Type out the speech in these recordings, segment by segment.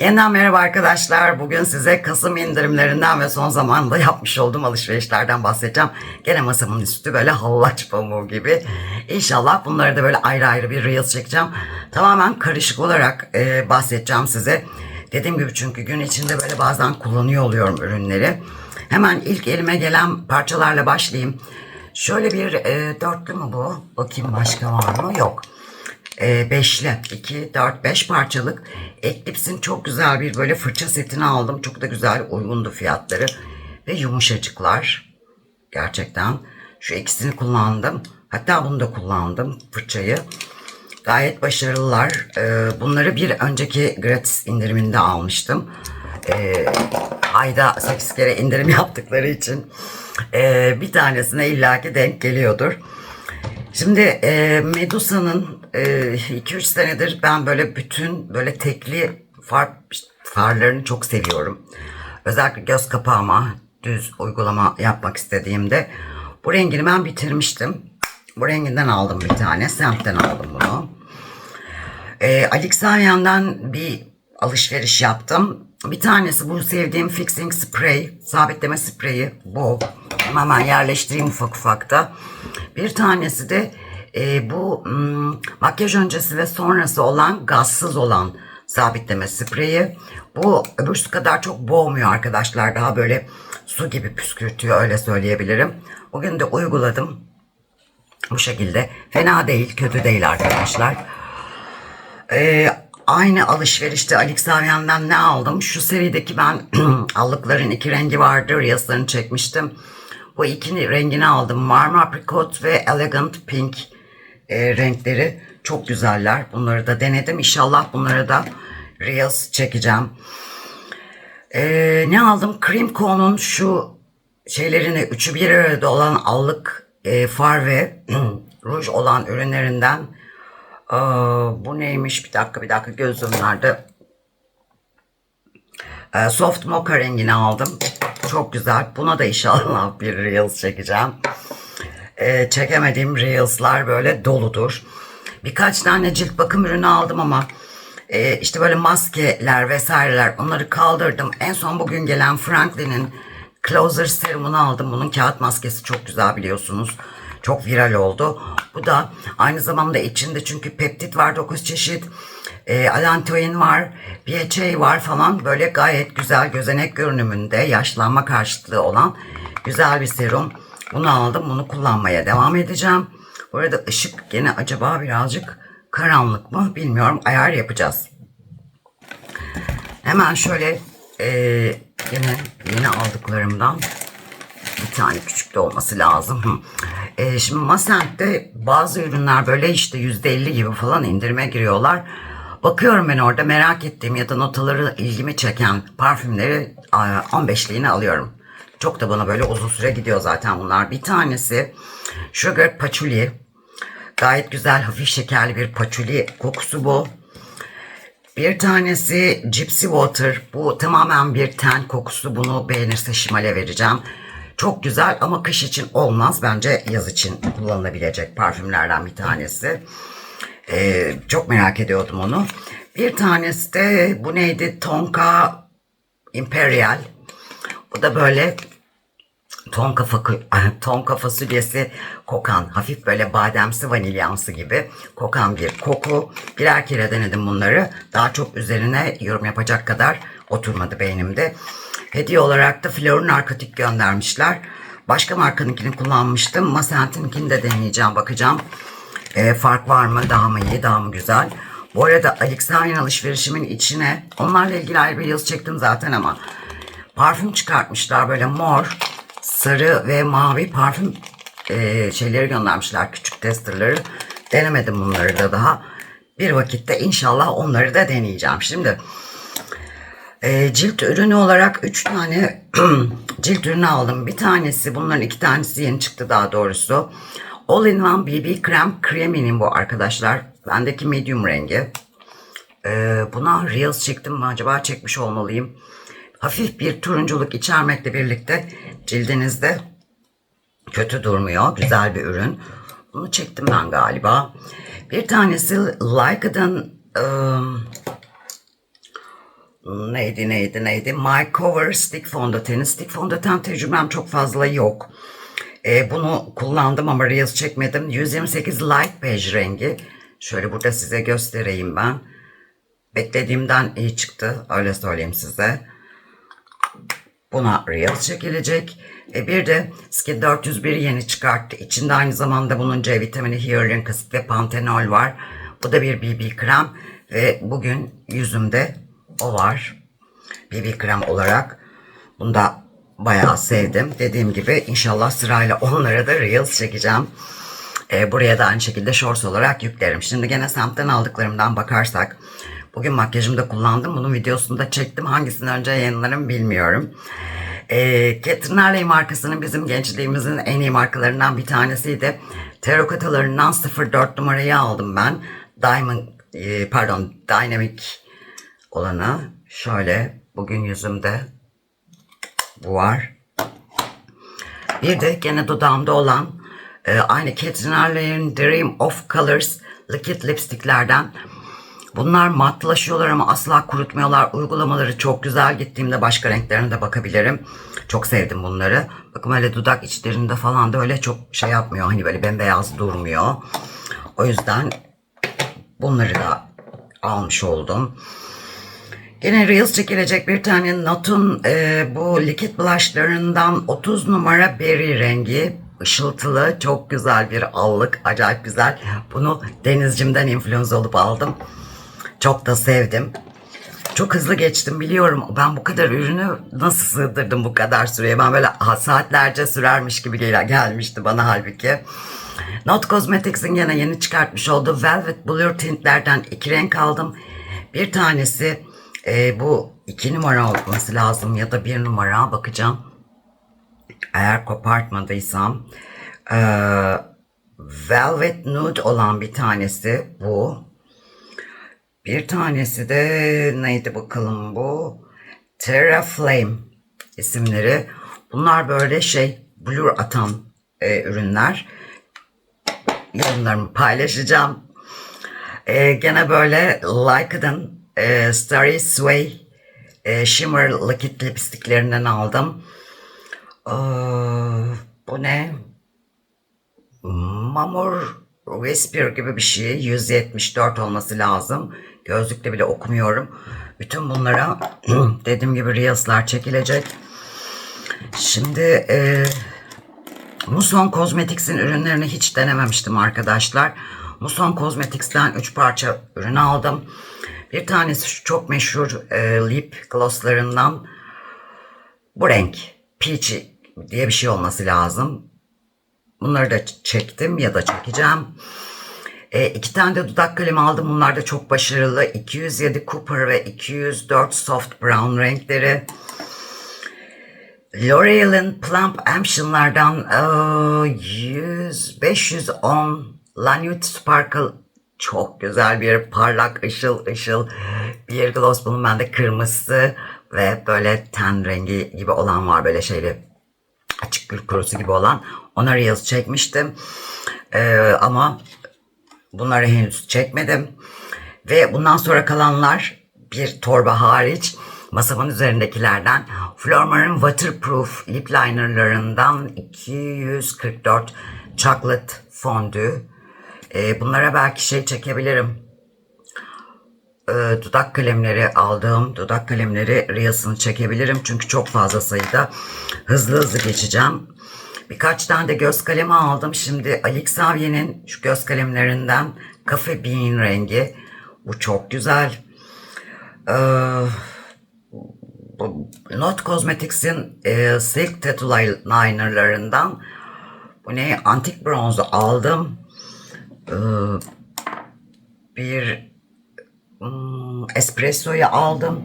Yeniden merhaba arkadaşlar. Bugün size Kasım indirimlerinden ve son zamanda yapmış olduğum alışverişlerden bahsedeceğim. Gene masamın üstü böyle hallaç pamuğu gibi. İnşallah bunları da böyle ayrı ayrı bir Reels çekeceğim. Tamamen karışık olarak e, bahsedeceğim size. Dediğim gibi çünkü gün içinde böyle bazen kullanıyor oluyorum ürünleri. Hemen ilk elime gelen parçalarla başlayayım. Şöyle bir e, dörtlü mü bu? Bakayım başka var mı? Yok e, beşli 2, 4, 5 parçalık Eclipse'in çok güzel bir böyle fırça setini aldım. Çok da güzel uygundu fiyatları ve yumuşacıklar. Gerçekten şu ikisini kullandım. Hatta bunu da kullandım fırçayı. Gayet başarılılar. E, bunları bir önceki gratis indiriminde almıştım. E, ayda 8 kere indirim yaptıkları için e, bir tanesine illaki denk geliyordur. Şimdi e, Medusa'nın 2-3 senedir ben böyle bütün böyle tekli far farlarını çok seviyorum. Özellikle göz kapağıma düz uygulama yapmak istediğimde bu rengini ben bitirmiştim. Bu renginden aldım bir tane. Semt'ten aldım bunu. E, Alexanian'dan bir alışveriş yaptım. Bir tanesi bu sevdiğim fixing spray, sabitleme spreyi bu. Hemen yerleştireyim ufak ufak da. Bir tanesi de e, bu hmm, makyaj öncesi ve sonrası olan gazsız olan sabitleme spreyi. Bu öbürsü kadar çok boğmuyor arkadaşlar. Daha böyle su gibi püskürtüyor öyle söyleyebilirim. Bugün de uyguladım. Bu şekilde. Fena değil, kötü değil arkadaşlar. Ee, aynı alışverişte Alexavian'dan ne aldım? Şu serideki ben allıkların iki rengi vardı. Reels'larını çekmiştim. Bu iki rengini aldım. Marmar Apricot ve Elegant Pink e, renkleri. Çok güzeller. Bunları da denedim. İnşallah bunları da Reels çekeceğim. Ee, ne aldım? Cream Co'nun şu şeylerini üçü bir arada olan allık e, far ve ruj olan ürünlerinden Aa, bu neymiş? Bir dakika bir dakika gözüm nerede? Ee, soft mocha rengini aldım. Çok güzel. Buna da inşallah bir Reels çekeceğim. Ee, çekemediğim Reels'lar böyle doludur. Birkaç tane cilt bakım ürünü aldım ama e, işte böyle maskeler vesaireler onları kaldırdım. En son bugün gelen Franklin'in Closer serumunu aldım. Bunun kağıt maskesi çok güzel biliyorsunuz. Çok viral oldu. Bu da aynı zamanda içinde çünkü peptit var 9 çeşit. E, alantoin var, BHA var falan böyle gayet güzel gözenek görünümünde yaşlanma karşıtlığı olan güzel bir serum. Bunu aldım. Bunu kullanmaya devam edeceğim. Bu arada ışık gene acaba birazcık karanlık mı bilmiyorum. Ayar yapacağız. Hemen şöyle e, yine yeni aldıklarımdan bir tane küçük de olması lazım. E, şimdi Masent'te bazı ürünler böyle işte %50 gibi falan indirime giriyorlar. Bakıyorum ben orada merak ettiğim ya da notaları ilgimi çeken parfümleri 15'liğine alıyorum. Çok da bana böyle uzun süre gidiyor zaten bunlar. Bir tanesi Sugar Patchouli. Gayet güzel hafif şekerli bir patchouli kokusu bu. Bir tanesi Gypsy Water. Bu tamamen bir ten kokusu. Bunu beğenirse Şimal'e vereceğim. Çok güzel ama kış için olmaz. Bence yaz için kullanılabilecek parfümlerden bir tanesi. Ee, çok merak ediyordum onu. Bir tanesi de bu neydi? Tonka Imperial. Bu da böyle tonka, fakı, tonka fasulyesi kokan, hafif böyle bademsi vanilyamsı gibi kokan bir koku. Birer kere denedim bunları. Daha çok üzerine yorum yapacak kadar oturmadı beynimde. Hediye olarak da Flor'un narkotik göndermişler. Başka markanınkini kullanmıştım. Masent'inkini de deneyeceğim, bakacağım. E, fark var mı? Daha mı iyi, daha mı güzel? Bu arada Alexander alışverişimin içine, onlarla ilgili ayrı bir yazı çektim zaten ama parfüm çıkartmışlar böyle mor, sarı ve mavi parfüm e, şeyleri göndermişler. Küçük testerları. Denemedim bunları da daha. Bir vakitte inşallah onları da deneyeceğim. Şimdi e, cilt ürünü olarak 3 tane cilt ürünü aldım. Bir tanesi bunların iki tanesi yeni çıktı daha doğrusu. All in One BB Krem Creami'nin bu arkadaşlar. Bendeki medium rengi. E, buna Reels çektim mi acaba çekmiş olmalıyım. Hafif bir turunculuk içermekle birlikte cildinizde kötü durmuyor. Güzel bir ürün. Bunu çektim ben galiba. Bir tanesi Lyca'dan ıı, neydi neydi neydi My Cover Stick Fondöteni. Stick fondöten tecrübem çok fazla yok. Ee, bunu kullandım ama Reels çekmedim. 128 Light Beige rengi. Şöyle burada size göstereyim ben. Beklediğimden iyi çıktı. Öyle söyleyeyim size. Buna Reels çekilecek. E bir de Skin 401 yeni çıkarttı. İçinde aynı zamanda bunun C vitamini, hyaluronik asit ve pantenol var. Bu da bir BB krem ve bugün yüzümde o var. BB krem olarak. Bunu da bayağı sevdim. Dediğim gibi inşallah sırayla onlara da Reels çekeceğim. E, buraya da aynı şekilde shorts olarak yüklerim. Şimdi gene semtten aldıklarımdan bakarsak. Bugün makyajımda kullandım. Bunun videosunu da çektim. Hangisini önce yayınlarım bilmiyorum. E, Catherine Harley markasının bizim gençliğimizin en iyi markalarından bir tanesiydi. Terrakotalarından 04 numarayı aldım ben. Diamond, e, pardon Dynamic olanı. Şöyle bugün yüzümde bu var. Bir de gene dudağımda olan e, aynı Catherine Harley'in Dream of Colors Liquid lipsticklerden. Bunlar matlaşıyorlar ama asla kurutmuyorlar. Uygulamaları çok güzel. Gittiğimde başka renklerine de bakabilirim. Çok sevdim bunları. Bakın öyle dudak içlerinde falan da öyle çok şey yapmıyor. Hani böyle bembeyaz durmuyor. O yüzden bunları da almış oldum. Gene Reels çekilecek bir tane Not'un e, bu likit blushlarından 30 numara berry rengi. ışıltılı çok güzel bir allık. Acayip güzel. Bunu Denizcim'den influence olup aldım. Çok da sevdim. Çok hızlı geçtim biliyorum. Ben bu kadar ürünü nasıl sığdırdım bu kadar süreye? Ben böyle saatlerce sürermiş gibi gel gelmişti bana halbuki. Not Cosmetics'in gene yeni çıkartmış olduğu Velvet Blur tintlerden iki renk aldım. Bir tanesi e, bu iki numara olması lazım ya da bir numara bakacağım. Eğer kopartmadıysam. E, Velvet Nude olan bir tanesi bu. Bir tanesi de neydi bakalım bu? Terra Flame isimleri. Bunlar böyle şey blur atan e, ürünler. Yorumlarımı paylaşacağım. E, gene böyle Lyca'dan e, Starry Sway e, Shimmer Liquid lipsticklerinden aldım. Ee, bu ne? Mamur Whisper gibi bir şey. 174 olması lazım. Gözlükle bile okumuyorum. Bütün bunlara dediğim gibi Reels'lar çekilecek. Şimdi e, Muson Cosmetics'in ürünlerini hiç denememiştim arkadaşlar. Muson Cosmetics'ten 3 parça ürün aldım. Bir tanesi şu çok meşhur e, lip glosslarından bu renk. Peach diye bir şey olması lazım. Bunları da çektim ya da çekeceğim. E, iki tane de dudak kalemi aldım. Bunlar da çok başarılı. 207 Cooper ve 204 Soft Brown renkleri. L'Oreal'in Plump Ambition'lardan e, 100, 510 Lanute Sparkle çok güzel bir parlak ışıl ışıl bir gloss. Bunun bende kırmızısı ve böyle ten rengi gibi olan var böyle şeyli açık gül kurusu gibi olan. Ona Reels çekmiştim. Ee, ama bunları henüz çekmedim. Ve bundan sonra kalanlar bir torba hariç masamın üzerindekilerden Flormar'ın Waterproof Lip Liner'larından 244 Chocolate Fondue. Ee, bunlara belki şey çekebilirim. Ee, dudak kalemleri aldığım dudak kalemleri Reels'ını çekebilirim. Çünkü çok fazla sayıda hızlı hızlı geçeceğim. Birkaç tane de göz kalemi aldım. Şimdi Alik Xavier'in şu göz kalemlerinden Cafe Bean rengi. Bu çok güzel. Ee, Not Cosmetics'in e, Silk Tattoo Liner'larından bu ne? Antik bronzu aldım. Ee, bir hmm, espressoyu aldım.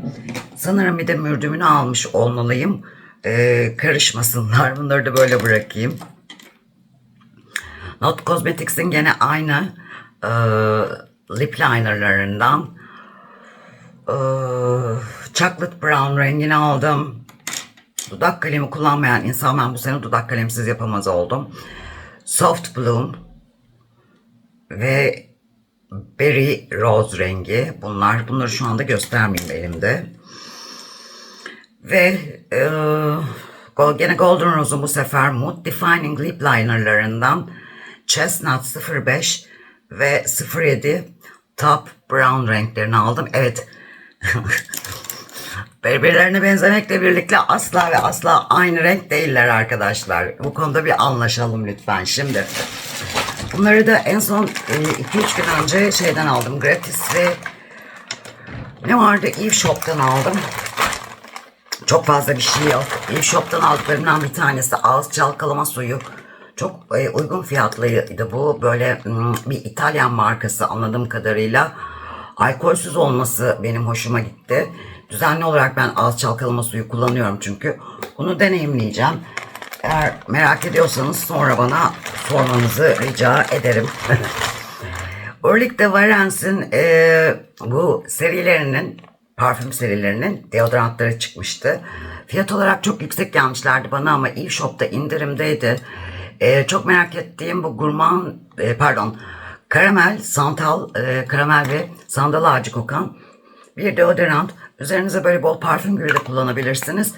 Sanırım bir de mürdümünü almış olmalıyım. Ee, karışmasınlar. Bunları da böyle bırakayım. Not Cosmetics'in gene aynı e, lip linerlarından e, chocolate brown rengini aldım. Dudak kalemi kullanmayan insan ben bu sene dudak kalemsiz yapamaz oldum. Soft Bloom ve Berry Rose rengi. Bunlar bunları şu anda göstermeyeyim elimde. Ve e, gene Golden Rose'un bu sefer Mood Defining Lip Liner'larından Chestnut 05 ve 07 Top Brown renklerini aldım. Evet. Birbirlerine benzemekle birlikte asla ve asla aynı renk değiller arkadaşlar. Bu konuda bir anlaşalım lütfen şimdi. Bunları da en son 2-3 gün önce şeyden aldım. Gratis ve ne vardı? Eve Shop'tan aldım. Çok fazla bir şey yok. Eve Shop'tan aldıklarımdan bir tanesi ağız çalkalama suyu. Çok e, uygun fiyatlıydı bu. Böyle mm, bir İtalyan markası anladığım kadarıyla. Alkolsüz olması benim hoşuma gitti. Düzenli olarak ben ağız çalkalama suyu kullanıyorum çünkü. Bunu deneyimleyeceğim. Eğer merak ediyorsanız sonra bana sormanızı rica ederim. Orlik de Varence'in e, bu serilerinin, parfüm serilerinin deodorantları çıkmıştı. Fiyat olarak çok yüksek gelmişlerdi bana ama Eve Shop'ta indirimdeydi. E, çok merak ettiğim bu gurman, e, pardon, karamel, santal, e, karamel ve sandal ağacı kokan bir deodorant. Üzerinize böyle bol parfüm gibi de kullanabilirsiniz.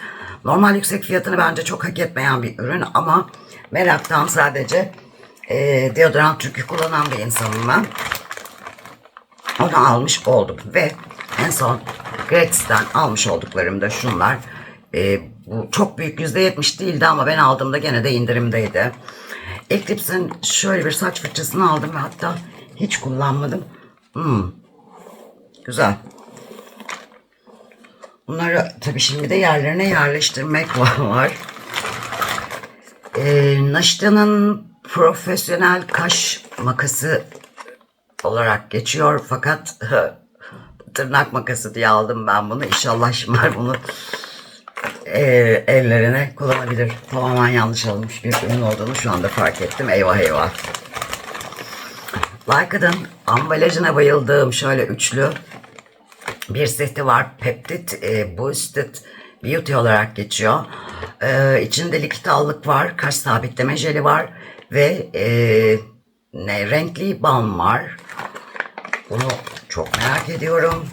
Normal yüksek fiyatını bence çok hak etmeyen bir ürün ama meraktan sadece e, deodorant çünkü kullanan bir insanım ben. Onu almış oldum ve en son Gratis'ten almış olduklarım da şunlar. E, bu çok büyük %70 değildi ama ben aldığımda gene de indirimdeydi. Eclipse'in şöyle bir saç fırçasını aldım ve hatta hiç kullanmadım. Hmm, güzel. Bunları tabii şimdi de yerlerine yerleştirmek var. Ee, Naşita'nın profesyonel kaş makası olarak geçiyor fakat tırnak makası diye aldım ben bunu. İnşallah Şimal bunu e, ellerine kullanabilir. Tamamen yanlış alınmış bir ürün olduğunu şu anda fark ettim. Eyvah eyvah. Lyca'nın ambalajına bayıldığım şöyle üçlü bir seti var. Peptid e, Boosted Beauty olarak geçiyor. E, içinde likit allık var. Kaş sabitleme jeli var. Ve e, ne renkli balm var. Bunu çok merak ediyorum.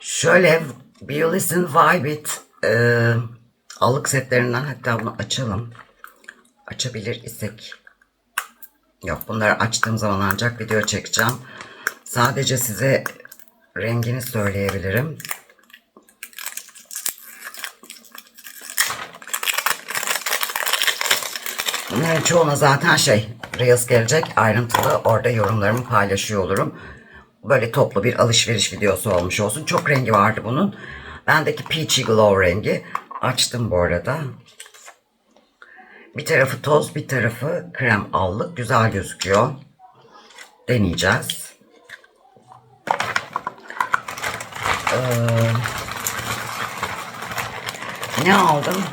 Şöyle Biolis'in Vibe It e, allık setlerinden hatta bunu açalım. Açabilir isek. Yok bunları açtığım zaman ancak video çekeceğim. Sadece size rengini söyleyebilirim. Bunların çoğuna zaten şey Reels gelecek ayrıntılı orada yorumlarımı paylaşıyor olurum. Böyle toplu bir alışveriş videosu olmuş olsun. Çok rengi vardı bunun. Bendeki Peachy Glow rengi. Açtım bu arada. Bir tarafı toz bir tarafı krem allık. Güzel gözüküyor. Deneyeceğiz. Ne aldım?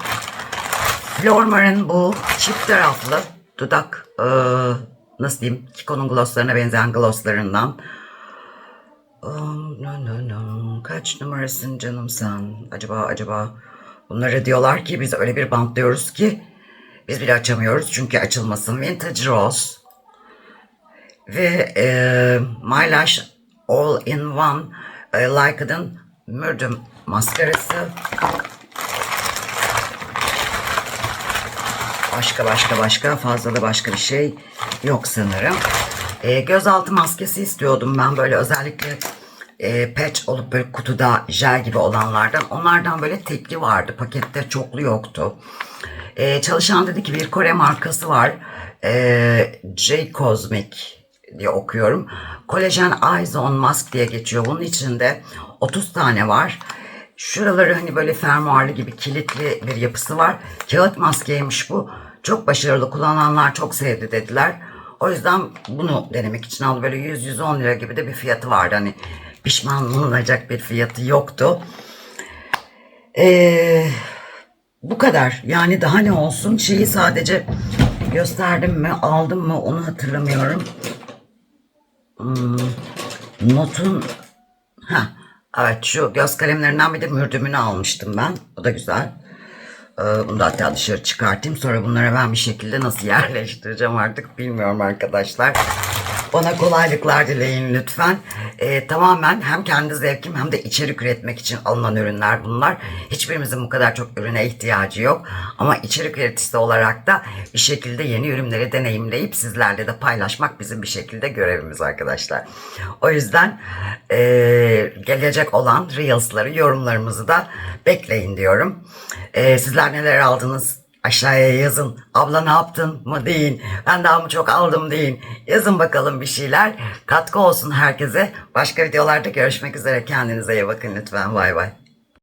Flormar'ın bu çift taraflı dudak e, nasıl diyeyim Kiko'nun glosslarına benzeyen glosslarından. No. Kaç numarasın canım sen? Acaba acaba bunları diyorlar ki biz öyle bir bantlıyoruz ki biz bile açamıyoruz çünkü açılmasın. Vintage Rose ve e, My Lash All in One e, Lyca'nın Mürdüm maskarası. Başka başka başka fazla da başka bir şey yok sanırım. E, gözaltı maskesi istiyordum ben böyle özellikle e, patch olup böyle kutuda jel gibi olanlardan. Onlardan böyle tekli vardı. Pakette çoklu yoktu. E, çalışan dedi ki bir Kore markası var. E, J Cosmic diye okuyorum. Kolajen Eyes on Mask diye geçiyor. Bunun içinde 30 tane var. Şuraları hani böyle fermuarlı gibi kilitli bir yapısı var. Kağıt maskeymiş bu. Çok başarılı kullananlar çok sevdi dediler. O yüzden bunu denemek için aldım. Böyle 100-110 lira gibi de bir fiyatı vardı. Hani pişman olunacak bir fiyatı yoktu. Ee, bu kadar. Yani daha ne olsun? Şeyi sadece gösterdim mi, aldım mı onu hatırlamıyorum. Hmm, notun ha evet şu göz kalemlerinden bir de mürdümünü almıştım ben. O da güzel. Ee, bunu da hatta dışarı çıkartayım. Sonra bunları ben bir şekilde nasıl yerleştireceğim artık bilmiyorum arkadaşlar. Bana kolaylıklar dileyin lütfen. Ee, tamamen hem kendi zevkim hem de içerik üretmek için alınan ürünler bunlar. Hiçbirimizin bu kadar çok ürüne ihtiyacı yok. Ama içerik üreticisi olarak da bir şekilde yeni ürünleri deneyimleyip sizlerle de paylaşmak bizim bir şekilde görevimiz arkadaşlar. O yüzden ee, gelecek olan Reels'ları, yorumlarımızı da bekleyin diyorum. Ee, sizler neler aldınız? Aşağıya yazın. Abla ne yaptın mı deyin. Ben daha mı çok aldım deyin. Yazın bakalım bir şeyler. Katkı olsun herkese. Başka videolarda görüşmek üzere. Kendinize iyi bakın lütfen. Bay bay.